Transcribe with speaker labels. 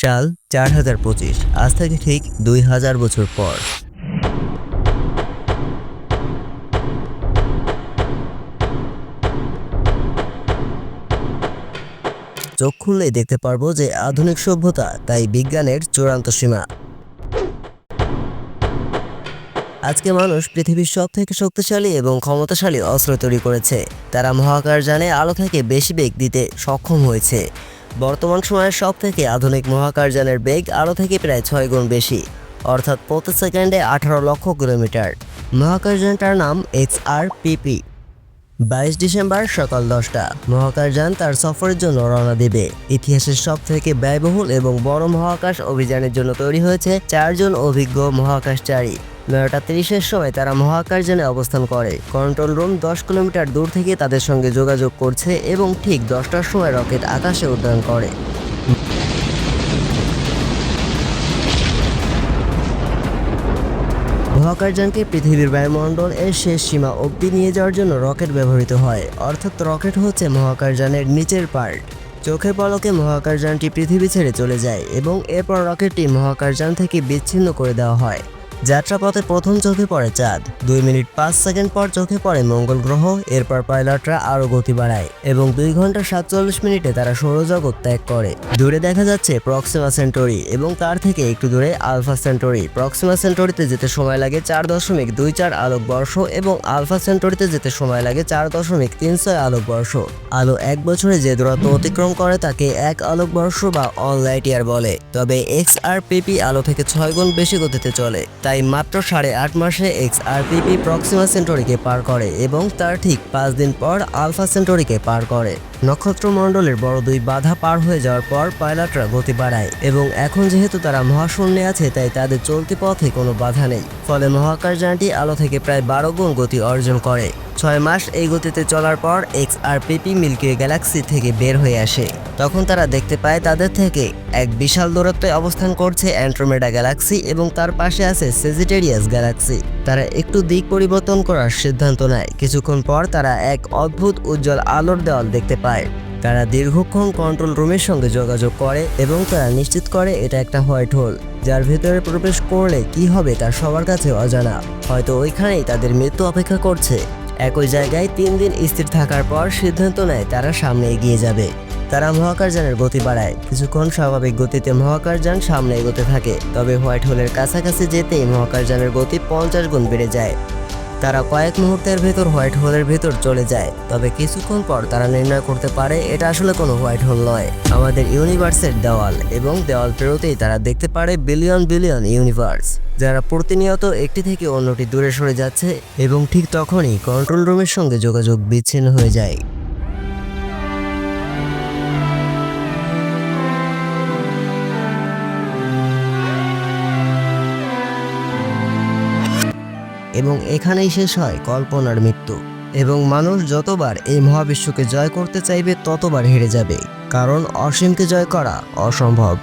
Speaker 1: সাল চার হাজার পঁচিশ। আজ থেকে ঠিক দুই হাজার বছর পর। চোখ খুললেই দেখতে পারব যে আধুনিক সভ্যতা, তাই বিজ্ঞানের চূড়ান্ত সীমা। আজকে মানুষ পৃথিবীর সব থেকে শক্তিশালী এবং ক্ষমতাশালী অস্ত্র তৈরি করেছে। তারা মহাকাশযানে আলো থেকে বেশি বেগ দিতে সক্ষম হয়েছে। বর্তমান সময়ের সব থেকে আধুনিক মহাকাশযানের বেগ আলো থেকে প্রায় ছয় গুণ বেশি, অর্থাৎ প্রতি সেকেন্ডে আঠারো লক্ষ কিলোমিটার। মহাকাশযানটার নাম এক্স আর পিপি বাইশ ডিসেম্বর সকাল দশটা, মহাকাশযান তার সফরের জন্য রওনা দেবে। ইতিহাসের সব থেকে ব্যয়বহুল এবং বড় মহাকাশ অভিযানের জন্য তৈরি হয়েছে চারজন অভিজ্ঞ মহাকাশচারী। নয়টা তিরিশের সময় তারা মহাকাশযানে অবস্থান করে। কন্ট্রোল রুম দশ কিলোমিটার দূর থেকে তাদের সঙ্গে যোগাযোগ করছে এবং ঠিক দশটার সময় রকেট আকাশে উড্ডয়ন করে। মহাকাশযানকে পৃথিবীর বায়ুমণ্ডল এর শেষ সীমা অবধি নিয়ে যাওয়ার জন্য রকেট ব্যবহৃত হয়। অর্থাৎ রকেট হচ্ছে মহাকাশযানের নিচের পার্ট। চোখের পলকে মহাকাশযানটি পৃথিবী ছেড়ে চলে যায় এবং এরপর রকেটটি মহাকাশযান থেকে বিচ্ছিন্ন করে দেওয়া হয়। যাত্রাপথে প্রথম চোখে পড়ে চাঁদ। দুই মিনিট পাঁচ সেকেন্ড পর চোখে পড়ে মঙ্গল গ্রহ, এরপর পাইলটরা আরও গতি বাড়ায় এবং দুই ঘণ্টা সাতচল্লিশ মিনিটে তারা সৌরজগৎ ত্যাগ করে। দূরে দেখা যাচ্ছে প্রক্সিমা সেন্টরি এবং তার থেকে একটু দূরে আলফা সেন্টরি। প্রক্সিমা সেন্টরিতে যেতে সময় লাগে চার দশমিক দুই চার আলোক বর্ষ এবং আলফা সেন্টরিতে যেতে সময় লাগে চার দশমিক তিন ছয় আলোক বর্ষ। আলো এক বছরে যে দূরত্ব অতিক্রম করে তাকে এক আলোক বর্ষ বা অন লাইট ইয়ার বলে। তবে এক্স আর পিপি আলো থেকে ছয় গুণ বেশি গতিতে চলে। তাই মাত্র সাড়ে আট মাসে এক্স আর পিপি প্রক্সিমা সেন্টরিকে পার করে এবং তার ঠিক পাঁচ দিন পর আলফা সেন্টরিকে পার করে। নক্ষত্রমণ্ডলের বড় দুই বাধা পার হয়ে যাওয়ার পর পাইলটরা গতি বাড়ায় এবং এখন যেহেতু তারা মহাশূন্যে আছে, তাই তাদের চলতি পথে কোনো বাধা নেই। ফলে মহাকাশযানটি আলো থেকে প্রায় বারো গুণ গতি অর্জন করে। ছয় মাস এই গতিতে চলার পর X R PP Milky Way galaxy থেকে বের হয়ে আসে। তখন তারা দেখতে পায় তাদের থেকে এক বিশাল দূরত্বে অবস্থান করছে অ্যান্ড্রোমেডা গ্যালাক্সি এবং তার পাশে আছে সেজিটেরিয়াস গ্যালাক্সি। তারা একটু দিক পরিবর্তন করার সিদ্ধান্ত নেয়। কিছুক্ষণ পর তারা এক অদ্ভুত উজ্জ্বল আলোর দেওয়াল দেখতে পায়। তারা দীর্ঘক্ষণ কন্ট্রোল রুমের সঙ্গে যোগাযোগ করে এবং তারা নিশ্চিত করে এটা একটা হোয়াইট হোল, যার ভেতরে প্রবেশ করলে কি হবে তা সবার কাছে অজানা। হয়তো ওইখানেই তাদের মৃত্যু অপেক্ষা করছে। একই জায়গায় তিন দিন স্থির থাকার পর সিদ্ধান্ত নেয় তারা সামনে এগিয়ে যাবে। তারা মহাকাশযানের গতি বাড়ায়। কিছুক্ষণ স্বাভাবিক গতিতে মহাকাশযান সামনে এগোতে থাকে, তবে হোয়াইট হোলের কাছাকাছি যেতেই মহাকাশযানের গতি পঞ্চাশ গুণ বেড়ে যায়। তারা কয়েক মুহূর্তের ভেতর হোয়াইট হোলের ভেতর চলে যায়, তবে কিছুক্ষণ পর তারা নির্ণয় করতে পারে এটা আসলে কোনো হোয়াইট হোল নয়। আমাদের ইউনিভার্সের দেওয়াল এবং দেওয়াল পেরোতেই তারা দেখতে পারে বিলিয়ন বিলিয়ন ইউনিভার্স। যারা প্রতিনিয়ত একটি থেকে অন্যটি দূরে সরে যাচ্ছে এবং ঠিক তখনই কন্ট্রোল রুমের সঙ্গে যোগাযোগ বিচ্ছিন্ন হয়ে যায়। এবং এখানেই শেষ হয় কল্পনার মৃত্যু। এবং মানুষ যতবার এই মহাবিশ্বকে জয় করতে চাইবে, ততবার হেরে যাবে। কারণ অসীমকে জয় করা অসম্ভব।